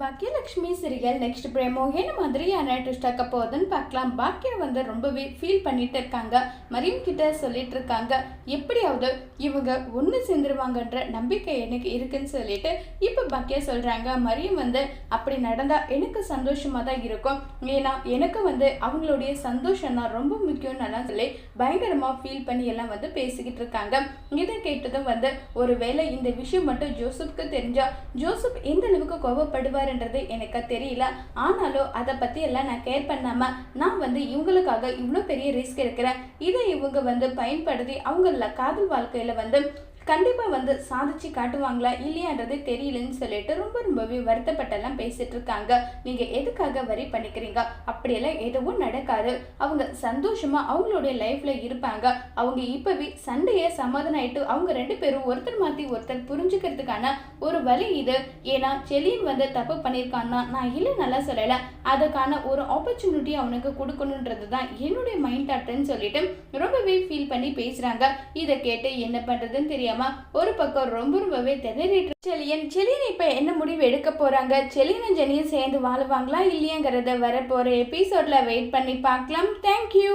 Bhagyalakshmi சிறிகள் next பிரேமோ என்ன மாதிரியான twist ஆக்க போகுதுன்னு பார்க்கலாம். பாக்கியா வந்து ரொம்பவே ஃபீல் பண்ணிட்டு இருக்காங்க. மரியம் கிட்ட சொல்லிட்டு இருக்காங்க. எப்படியாவது இவங்க ஒன்று சேர்ந்துருவாங்கன்ற நம்பிக்கை எனக்கு இருக்குன்னு சொல்லிட்டு இப்போ பாக்கியா சொல்கிறாங்க மரியம் வந்து அப்படி நடந்தால் எனக்கு சந்தோஷமாக தான் இருக்கும். ஏன்னா எனக்கு வந்து அவங்களுடைய சந்தோஷம் தான் ரொம்ப முக்கியம்னு எல்லாம் சொல்லி பயங்கரமாக ஃபீல் பண்ணி எல்லாம் வந்து பேசிக்கிட்டு இருக்காங்க. இதை கேட்டதும் வந்து ஒருவேளை இந்த விஷயம் மட்டும் ஜோசப்க்கு தெரிஞ்சால் ஜோசப் எந்த அளவுக்கு கோவப்படுவார்ன்றது எனக்கு தெரியல. ஆனாலும் அதை பத்தி எல்லாம் நான் கேர் பண்ணாம நான் வந்து இவங்களுக்காக இவ்வளோ பெரிய ரிஸ்க் எடுக்கிறேன். இதை இவங்க வந்து பயன்படுத்தி அவங்கள காதல் வாழ்க்கையில வந்து கண்டிப்பாக வந்து சாதிச்சு காட்டுவாங்களா இல்லையான்றது தெரியலன்னு சொல்லிட்டு ரொம்ப ரொம்பவே வருத்தப்பட்டெல்லாம் பேசிட்டு இருக்காங்க. நீங்கள் எதுக்காக வரி பண்ணிக்கிறீங்க? அப்படியெல்லாம் எதுவும் நடக்காது. அவங்க சந்தோஷமாக அவங்களுடைய லைஃப்பில் இருப்பாங்க. அவங்க இப்போவே சண்டையை சமாதானம் ஆயிட்டு அவங்க ரெண்டு பேரும் ஒருத்தர் மாற்றி ஒருத்தர் புரிஞ்சுக்கிறதுக்கான ஒரு வழி இது. ஏன்னா செலியன் வந்து தப்பு பண்ணியிருக்கான்னா நான் இல்லை நல்லா சொல்லலை. அதுக்கான ஒரு ஆப்பர்ச்சுனிட்டி அவனுக்கு கொடுக்கணுன்றது தான் என்னுடைய மைண்ட் தாட்டுன்னு சொல்லிட்டு ரொம்பவே ஃபீல் பண்ணி பேசுகிறாங்க இதை கேட்டு என்ன பண்ணுறதுன்னு தெரியாமல் தெரியாம ஒரு பக்கம் ரொம்ப ரொம்பவே திணறிட்டு செலியன். செலியன் இப்ப என்ன முடிவு எடுக்க போறாங்க? செலியனும் ஜெனியும் சேர்ந்து வாழுவாங்களா இல்லையாங்கிறத வரப்போற எபிசோட்ல வெயிட் பண்ணி பார்க்கலாம். தேங்க்யூ